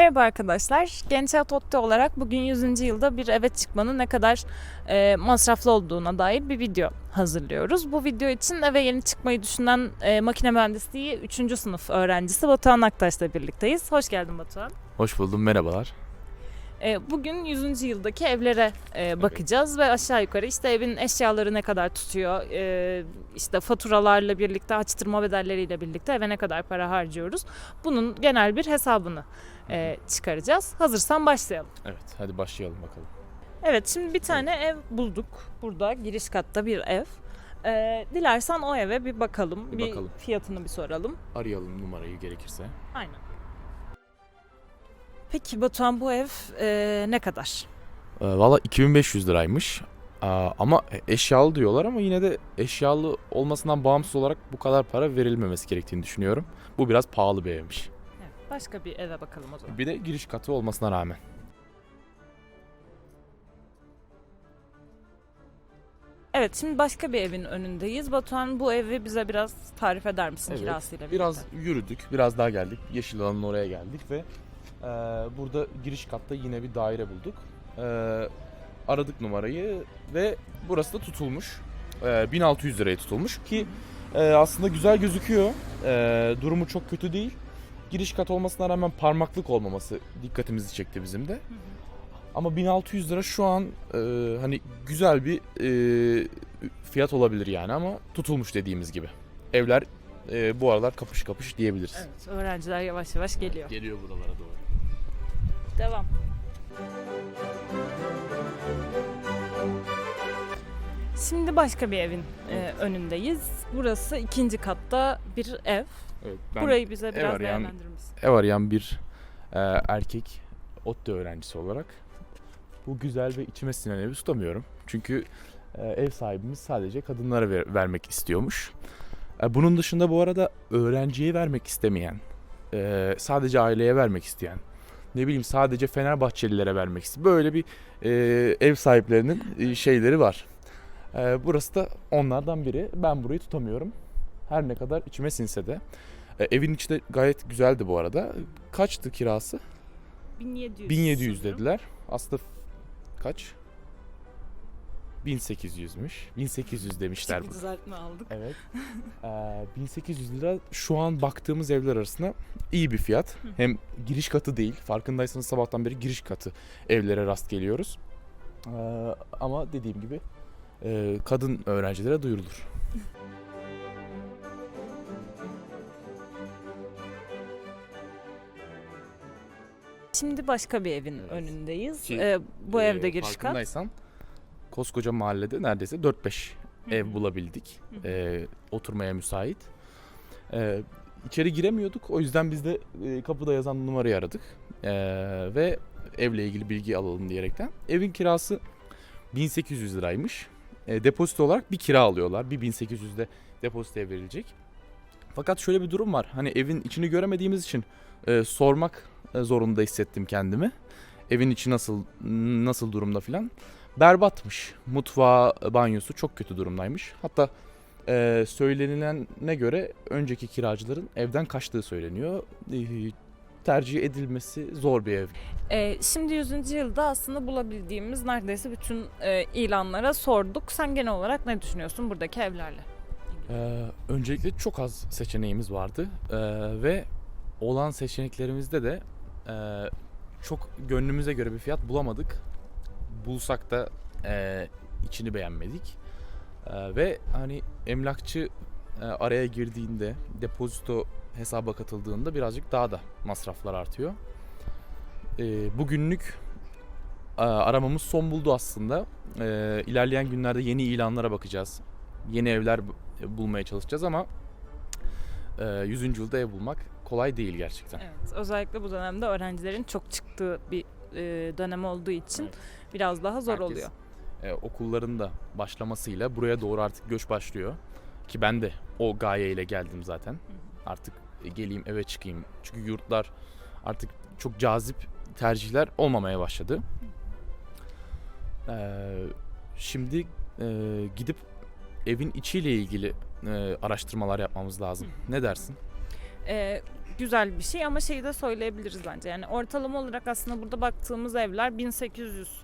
Merhaba arkadaşlar. Genç Hayat Otte olarak bugün 100. yılda bir eve çıkmanın ne kadar e, masraflı olduğuna dair bir video hazırlıyoruz. Bu video için eve yeni çıkmayı düşünen e, makine mühendisliği 3. sınıf öğrencisi Batuhan Aktaş'la birlikteyiz. Hoş geldin Batuhan. Hoş buldum, merhabalar. E, bugün 100. yıldaki evlere e, bakacağız ve aşağı yukarı işte evin eşyaları ne kadar tutuyor, e, işte faturalarla birlikte, açtırma bedelleriyle birlikte eve ne kadar para harcıyoruz. Bunun genel bir hesabını e, çıkaracağız. Hazırsan başlayalım. Evet, hadi başlayalım bakalım. Evet şimdi bir tane ev bulduk. Burada giriş katta bir ev. E, dilersen o eve bir bakalım. Bir Bir, bakalım. fiyatını bir soralım. Arayalım numarayı gerekirse. Aynen. Peki Batuhan bu ev e, ne kadar? Ee, Valla 2500 liraymış. Aa, ama eşyalı diyorlar ama yine de eşyalı olmasından bağımsız olarak bu kadar para verilmemesi gerektiğini düşünüyorum. Bu biraz pahalı bir evmiş. Evet, başka bir eve bakalım o zaman. Bir de giriş katı olmasına rağmen. Evet şimdi başka bir evin önündeyiz. Batuhan bu evi bize biraz tarif eder misin Evet, kirasıyla birlikte? Biraz yürüdük, biraz daha geldik. Yeşil alanın oraya geldik ve e, burada giriş katta yine bir daire bulduk. E, aradık numarayı ve burası da tutulmuş. E, 1600 liraya tutulmuş ki e, aslında güzel gözüküyor. E, durumu çok kötü değil. Giriş kat olmasına rağmen parmaklık olmaması dikkatimizi çekti bizim de. Ama 1600 lira şu an e, hani güzel bir e, fiyat olabilir yani ama tutulmuş dediğimiz gibi. Evler e, bu aralar kapış kapış diyebiliriz. Evet öğrenciler yavaş yavaş geliyor. Geliyor buralara doğru. Devam. Şimdi başka bir evin e, önündeyiz. Burası ikinci katta bir ev. Evet, ben Burayı bize biraz arayan- değerlendirir misin? ev arayan bir e, erkek ODTÜ öğrencisi olarak bu güzel ve içime sinen evi tutamıyorum. Çünkü e, ev sahibimiz sadece kadınlara ver- vermek istiyormuş. E, bunun dışında bu arada öğrenciye vermek istemeyen, e, sadece aileye vermek isteyen, ne bileyim sadece Fenerbahçelilere vermek isteyen böyle bir e, ev sahiplerinin e, şeyleri var. E, burası da onlardan biri. Ben burayı tutamıyorum. Her ne kadar içime sinse de. E, evin içi de gayet güzeldi bu arada. Kaçtı kirası? 1700. 1700 sanırım. dediler. Aslında kaç? 1800'müş. 1800 demişler. Küçük bir düzeltme aldık. Evet. Ee, 1800 lira şu an baktığımız evler arasında iyi bir fiyat. Hem giriş katı değil. Farkındaysanız sabahtan beri giriş katı evlere rast geliyoruz. Ee, ama dediğim gibi e, kadın öğrencilere duyurulur. Şimdi başka bir evin Evet. önündeyiz. Ki, E, bu Ee, evde giriş kat. Farkındaysan koskoca mahallede neredeyse 4-5 Hı ev bulabildik. Ee, oturmaya müsait. Ee, içeri giremiyorduk. O yüzden biz de e, kapıda yazan numarayı aradık. Ee, ve evle ilgili bilgi alalım diyerekten. Evin kirası 1800 liraymış. E, depozito olarak bir kira alıyorlar. Bir 1800 de depozitoya verilecek. Fakat şöyle bir durum var. Hani evin içini göremediğimiz için e, sormak e, zorunda hissettim kendimi. Evin içi nasıl nasıl durumda filan. Berbatmış. Mutfağı, banyosu çok kötü durumdaymış. Hatta e, söylenilene göre önceki kiracıların evden kaçtığı söyleniyor. E, tercih edilmesi zor bir ev. E, şimdi 100. yılda aslında bulabildiğimiz neredeyse bütün e, ilanlara sorduk. Sen genel olarak ne düşünüyorsun buradaki evlerle? Ee, öncelikle çok az seçeneğimiz vardı Ee, ve olan seçeneklerimizde de e, çok gönlümüze göre bir fiyat bulamadık. Bulsak da e, içini beğenmedik. Ee, ve hani emlakçı e, araya girdiğinde depozito hesaba katıldığında birazcık daha da masraflar artıyor. Ee, bugünlük e, aramamız son buldu aslında. Ee, ilerleyen günlerde yeni ilanlara bakacağız. Yeni evler bu- bulmaya çalışacağız ama e, 100. yılda ev bulmak kolay değil gerçekten. Evet, özellikle bu dönemde öğrencilerin çok çıktığı bir e, dönem olduğu için Evet. Biraz daha zor Herkes, oluyor. e, okulların da başlamasıyla buraya doğru artık göç başlıyor. Ki ben de o gayeyle geldim zaten. Artık e, geleyim eve çıkayım. Çünkü yurtlar artık çok cazip tercihler olmamaya başladı. Ee, şimdi e, gidip evin içiyle ilgili e, araştırmalar yapmamız lazım. Ne dersin? e, güzel bir şey ama şeyi de söyleyebiliriz bence. Yani ortalama olarak aslında burada baktığımız evler 1800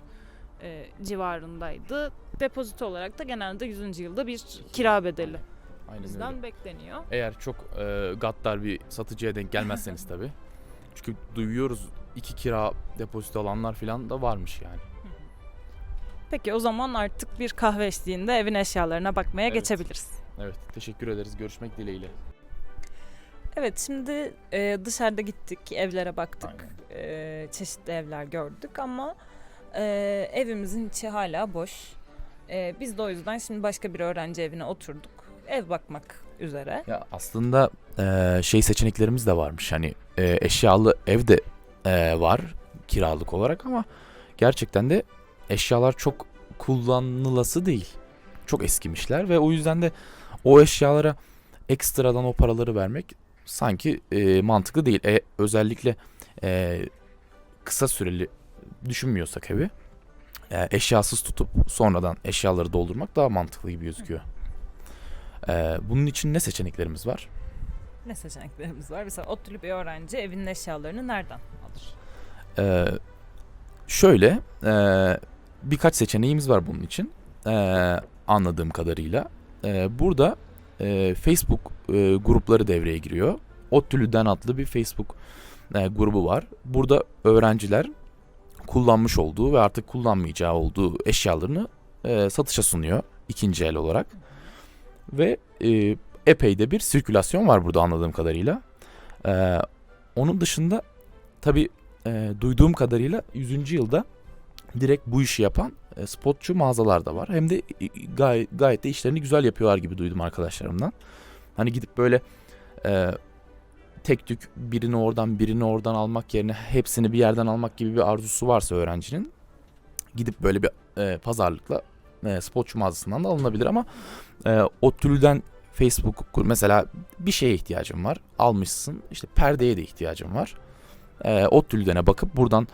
e, civarındaydı. Depozito olarak da genelde 100. yılda bir kira bedeli Aynen bizden öyle. bekleniyor. Eğer çok e, gaddar bir satıcıya denk gelmezseniz tabii. Çünkü duyuyoruz iki kira depozito alanlar falan da varmış yani. Peki o zaman artık bir kahve eşliğinde evin eşyalarına bakmaya Evet. geçebiliriz. Evet teşekkür ederiz. Görüşmek dileğiyle. Evet şimdi e, dışarıda gittik, evlere baktık, Aynen. e, çeşitli evler gördük ama e, evimizin içi hala boş. E, biz de o yüzden şimdi başka bir öğrenci evine oturduk, ev bakmak üzere. Ya aslında e, şey seçeneklerimiz de varmış. Hani e, eşyalı ev de e, var kiralık olarak ama gerçekten de eşyalar çok kullanılası değil. Çok eskimişler ve o yüzden de o eşyalara ekstradan o paraları vermek sanki e, mantıklı değil. E, özellikle e, kısa süreli düşünmüyorsak evi e, eşyasız tutup sonradan eşyaları doldurmak daha mantıklı gibi gözüküyor. E, bunun için ne seçeneklerimiz var? Ne seçeneklerimiz var? Mesela ODTÜ'lü bir öğrenci evinin eşyalarını nereden alır? Ee, şöyle e, birkaç seçeneğimiz var bunun için Ee, anladığım kadarıyla. Ee, burada e, Facebook e, grupları devreye giriyor. ODTÜ'lüden adlı bir Facebook e, grubu var. Burada öğrenciler kullanmış olduğu ve artık kullanmayacağı olduğu eşyalarını e, satışa sunuyor ikinci el olarak. Ve e, epey de bir sirkülasyon var burada anladığım kadarıyla. Ee, onun dışında tabii e, duyduğum kadarıyla 100. yılda direkt bu işi yapan e, spotçu mağazalar da var. Hem de e, gayet, gayet de işlerini güzel yapıyorlar gibi duydum arkadaşlarımdan. Hani gidip böyle e, tek tük birini oradan birini oradan almak yerine hepsini bir yerden almak gibi bir arzusu varsa öğrencinin gidip böyle bir e, pazarlıkla e, spotçu mağazasından da alınabilir ama e, o türden Facebook mesela bir şeye ihtiyacın var almışsın işte perdeye de ihtiyacın var e, o tülüdene bakıp buradan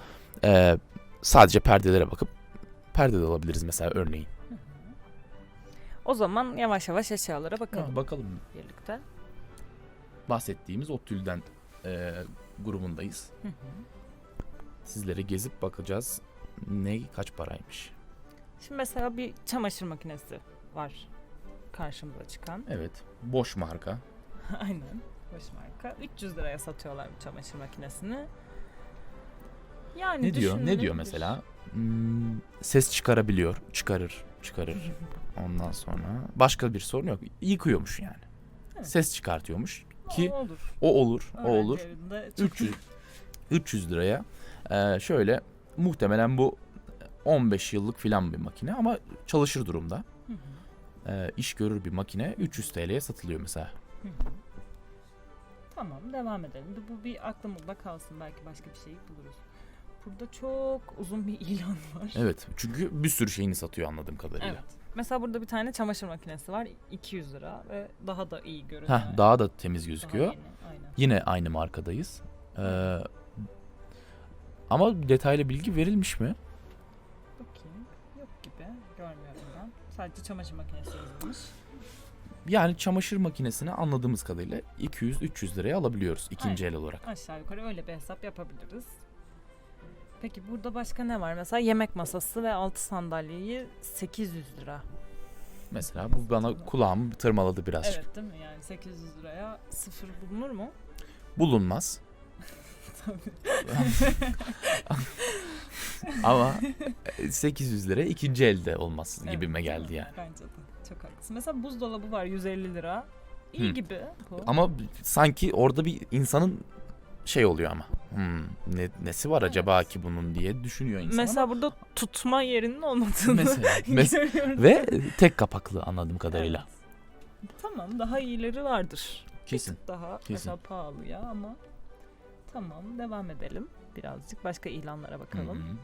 e, sadece perdelere bakıp perde de alabiliriz mesela örneğin. O zaman yavaş yavaş eşyalara bakalım bakalım. birlikte. Bahsettiğimiz o tülden e, grubundayız. Hı hı. Sizlere gezip bakacağız ne kaç paraymış. Şimdi mesela bir çamaşır makinesi var karşımıza çıkan. Evet boş marka. Aynen. Boş marka. 300 liraya satıyorlar bu çamaşır makinesini. Yani Ne diyor? Ne diyor mesela? Hmm, ses çıkarabiliyor. Çıkarır. Çıkarır. Ondan sonra başka bir sorun yok. Yıkıyormuş yani. Evet. Ses çıkartıyormuş ki O olur. o olur. O olur. evinde çok 300 300 liraya e, şöyle muhtemelen bu 15 yıllık filan bir makine ama çalışır durumda. Hı hı, E, iş görür bir makine 300 TL'ye satılıyor mesela. hı hı. Tamam devam edelim. Bu bir aklımızda kalsın. Belki başka bir şey buluruz. Burada çok uzun bir ilan var. Evet çünkü bir sürü şeyini satıyor anladığım kadarıyla. Evet. Mesela burada bir tane çamaşır makinesi var. 200 lira ve daha da iyi görünüyor. Heh, daha da temiz Daha gözüküyor. yeni, aynen. Yine aynı markadayız. Ee, ama detaylı bilgi verilmiş mi? Bakayım. Yok gibi. Görmüyorum ben. Sadece çamaşır makinesi yazılmış. Yani çamaşır makinesini anladığımız kadarıyla 200-300 liraya alabiliyoruz ikinci el olarak. Aşağı yukarı öyle bir hesap yapabiliriz. Peki burada başka ne var? Mesela yemek masası ve altı sandalyeyi 800 lira. Mesela bu bana kulağımı tırmaladı birazcık. Evet değil mi? Yani 800 liraya sıfır bulunur mu? Bulunmaz. Ama 800 lira ikinci elde gibime Evet, geldi yani. Bence de. Çok haklısın. Mesela buzdolabı var 150 lira. İyi Hı. gibi bu. Ama sanki orada bir insanın şey oluyor ama. Hmm, ne, nesi var acaba ki bunun diye düşünüyor insan Mesela ama burada tutma yerinin olmadığını mesela, mes- görüyoruz. ve tek kapaklı anladığım kadarıyla. Evet. Tamam daha iyileri vardır. Kesin. Daha Kesin. mesela pahalı ya ama tamam devam edelim birazcık başka ilanlara bakalım. hı.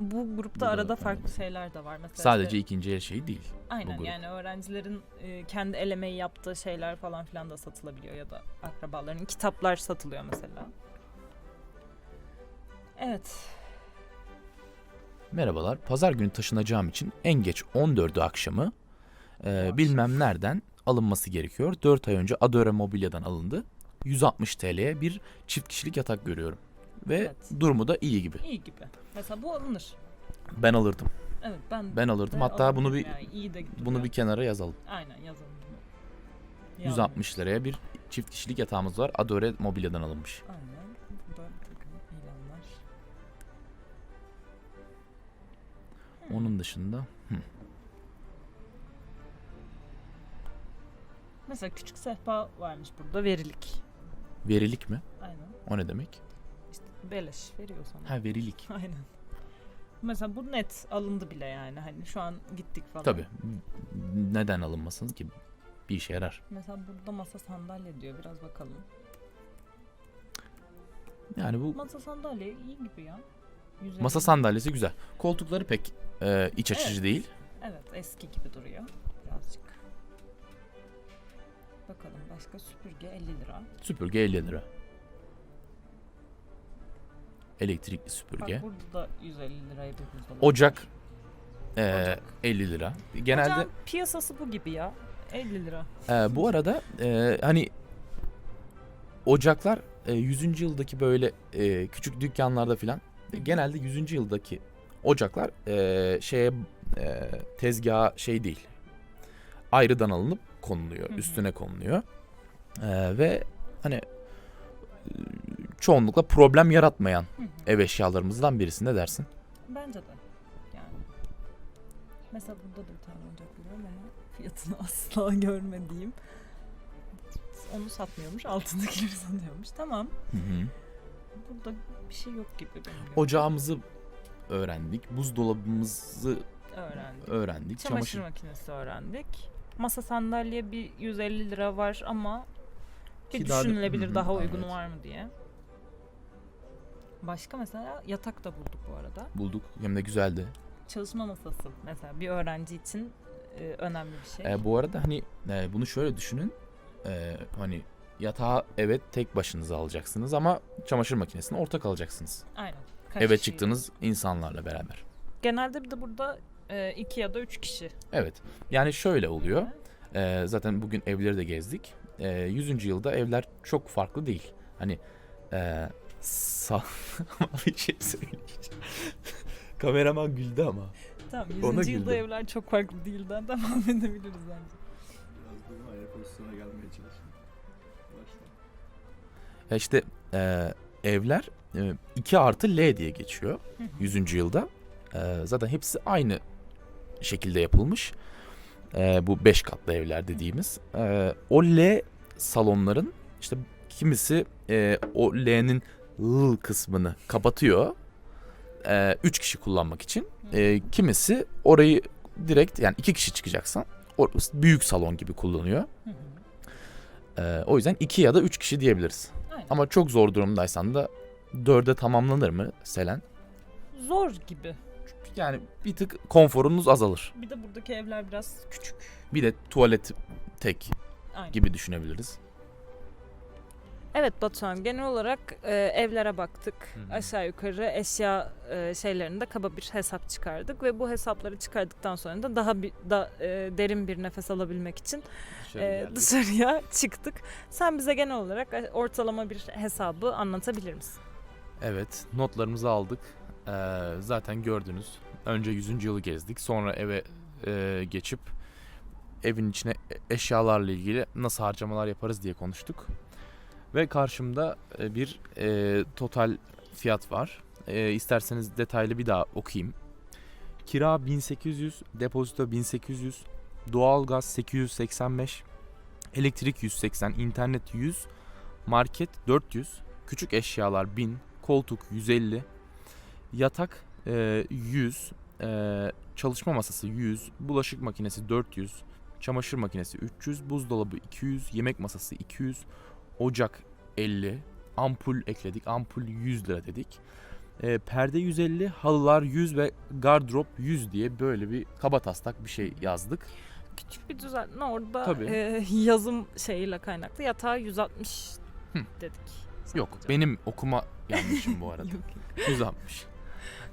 Bu grupta Burada, arada farklı evet. şeyler de var. Mesela Sadece işte- ikinci el şey değil. aynen yani öğrencilerin e, kendi el emeği yaptığı şeyler falan filan da satılabiliyor ya da akrabaların kitaplar satılıyor mesela. Evet. Merhabalar. Pazar günü taşınacağım için en geç 14'ü akşamı e, bilmem nereden alınması gerekiyor. 4 ay önce Adora Mobilya'dan alındı 160 TL'ye bir çift kişilik yatak görüyorum. Ve Evet. durumu da iyi gibi. İyi gibi. Mesela bu alınır. Ben alırdım. Evet ben Ben alırdım. ben Hatta bunu alabilirim bir yani, iyi de bunu bir kenara yazalım. aynen yazalım bunu. Yani, 160 liraya bir çift kişilik yatağımız var. Adore Mobilya'dan alınmış. Aynen. Onun dışında hı, Mesela küçük sehpa varmış burada verilik. verilik mi? Aynen. O ne demek? İşte beleş veriyor sana. Ha verilik. Aynen. Mesela bu net alındı bile yani. Hani şu an gittik falan. Tabii. Neden alınmasın ki? Bir işe yarar. Mesela burada masa sandalye diyor. Biraz bakalım. Yani bu Masa sandalye iyi gibi ya. 150. masa sandalyesi güzel. Koltukları pek e, iç açıcı Evet. değil. Evet eski gibi duruyor. Birazcık. Bakalım başka süpürge 50 lira. Süpürge 50 lira. Elektrikli süpürge. Bak burada da 150 liraya bir buzdolabı. Ocak e, Ocak. 50 lira. Genelde Ocağın piyasası bu gibi ya. 50 lira. e, bu arada e, hani ocaklar e, 100. yıldaki böyle e, küçük dükkanlarda filan e, genelde 100. yıldaki ocaklar e, şeye e, tezgaha şey değil. Ayrıdan alınıp konuluyor, Hı hı. üstüne konuluyor. E, ve hani çoğunlukla problem yaratmayan Hı hı. ev eşyalarımızdan birisinde dersin. Bence de. Yani. Mesela burada da bir tane oyuncak görüyorum ama fiyatını asla görmediğim. Onu satmıyormuş, altındakileri satıyormuş. Tamam. Hı hı. Burada bir şey yok gibi benim. Ocağımızı öğrendik, buzdolabımızı öğrendik. öğrendik, Çamaşır çamaşır makinesi öğrendik. Masa sandalye bir 150 lira var ama bir Ki daha düşünülebilir Hı hı, daha uygunu evet. var mı diye. Başka mesela yatak da bulduk bu arada. bulduk. Hem de güzeldi. Çalışma masası mesela bir öğrenci için e, önemli bir şey. E, bu arada hani e, bunu şöyle düşünün. E, hani yatağı evet tek başınıza alacaksınız ama çamaşır makinesini ortak alacaksınız. Aynen. Kaç Eve kişi? çıktığınız insanlarla beraber. Genelde bir de burada e, iki ya da üç kişi. Evet. Yani şöyle oluyor. E, zaten bugün evleri de gezdik. E, 100. yılda evler çok farklı değil. Hani e, sa- bir şey söyleyeceğim. Kameraman güldü ama. Tamam Ona 100. yılda güldüm. evler çok farklı değilden devam edebiliriz bence. Biraz durma ayak pozisyona gelmeye çalışın. Başla. Ya işte e, evler e, 2 artı L diye geçiyor Hı hı. 100. yılda. E, zaten hepsi aynı şekilde yapılmış. E, bu 5 katlı evler dediğimiz. E, o L salonların işte kimisi e, o L'nin L kısmını kapatıyor. 3 kişi kullanmak için. E, kimisi orayı direkt yani 2 kişi çıkacaksan büyük salon gibi kullanıyor. Hı hı. E, o yüzden 2 ya da 3 kişi diyebiliriz. Aynen. Ama çok zor durumdaysan da dörde tamamlanır mı Selen? Zor gibi. Yani bir tık konforunuz azalır. Bir de buradaki evler biraz küçük. Bir de tuvalet tek Aynen. gibi düşünebiliriz. Evet Batuhan genel olarak e, evlere baktık. Hı hı. Aşağı yukarı eşya e, şeylerinde kaba bir hesap çıkardık ve bu hesapları çıkardıktan sonra da daha bir da e, derin bir nefes alabilmek için e, dışarıya çıktık. Sen bize genel olarak e, ortalama bir hesabı anlatabilir misin? Evet, notlarımızı aldık. Ee, zaten gördünüz. Önce 100. yılı gezdik. Sonra eve e, geçip evin içine eşyalarla ilgili nasıl harcamalar yaparız diye konuştuk. Ve karşımda e, bir e, total fiyat var. E, isterseniz detaylı bir daha okuyayım. Kira 1800, depozito 1800, doğalgaz 885, elektrik 180, internet 100, market 400, küçük eşyalar 1000, koltuk 150, yatak e, 100, e, çalışma masası 100, bulaşık makinesi 400, çamaşır makinesi 300, buzdolabı 200, yemek masası 200, ocak 50, ampul ekledik. Ampul 100 lira dedik. E, perde 150, halılar 100 ve gardırop 100 diye böyle bir kaba taslak bir şey yazdık. Küçük bir düzeltme orada Tabii. e, yazım şeyiyle kaynaklı. Yatağı 160 Hı. dedik. Yok sadece. benim okuma yanlışım bu arada. Yok, yok. 160.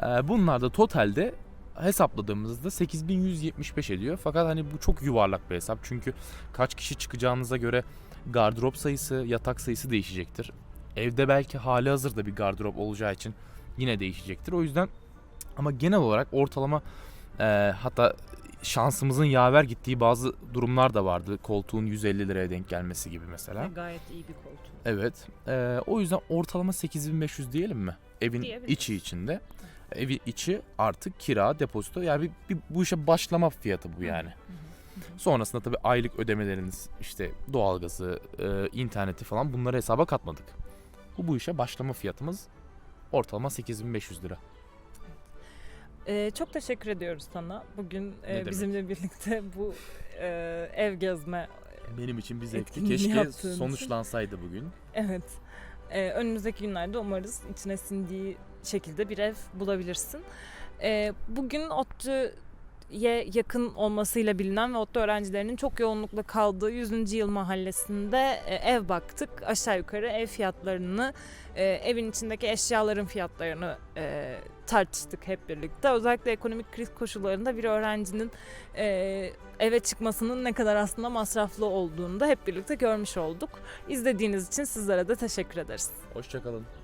Ee, bunlar da totalde hesapladığımızda 8175 ediyor. Fakat hani bu çok yuvarlak bir hesap. Çünkü kaç kişi çıkacağınıza göre Gardırop sayısı, yatak sayısı değişecektir. Evde belki hali hazırda bir gardırop olacağı için yine değişecektir. O yüzden ama genel olarak ortalama e, hatta şansımızın yaver gittiği bazı durumlar da vardı. Koltuğun 150 liraya denk gelmesi gibi mesela. Gayet iyi bir koltuk. Evet. Ee, o yüzden ortalama 8500 diyelim mi? Evin Diyebiliriz. içi içinde. Evi içi artık kira, depozito. Yani bir, bir- bu işe başlama fiyatı bu yani. Sonrasında tabii aylık ödemeleriniz, işte doğalgazı, e, interneti falan bunları hesaba katmadık. Bu bu işe başlama fiyatımız ortalama 8500 lira. Ee, çok teşekkür ediyoruz sana. Bugün e, bizimle birlikte bu e, ev gezme Benim için bir zevkti. Keşke için. sonuçlansaydı bugün. Evet. Ee, önümüzdeki günlerde umarız içine sindiği şekilde bir ev bulabilirsin. Ee, bugün ODTÜ'ye yakın olmasıyla bilinen ve ODTÜ öğrencilerinin çok yoğunlukla kaldığı 100. Yıl Mahallesi'nde e, ev baktık. Aşağı yukarı ev fiyatlarını, e, evin içindeki eşyaların fiyatlarını e, tartıştık hep birlikte. Özellikle ekonomik kriz koşullarında bir öğrencinin eve çıkmasının ne kadar aslında masraflı olduğunu da hep birlikte görmüş olduk. İzlediğiniz için sizlere de teşekkür ederiz. Hoşçakalın.